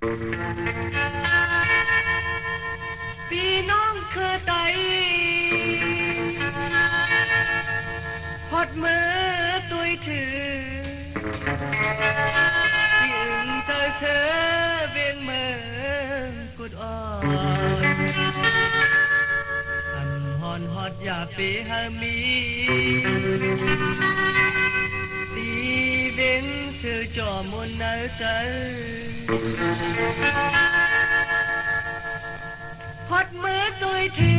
พี่น้องคือไตหดมือตุยถือที่งเธอเธอเวียงเมืองกุดอ่อนอันหอนฮอดอย่าเปหามี เธอจ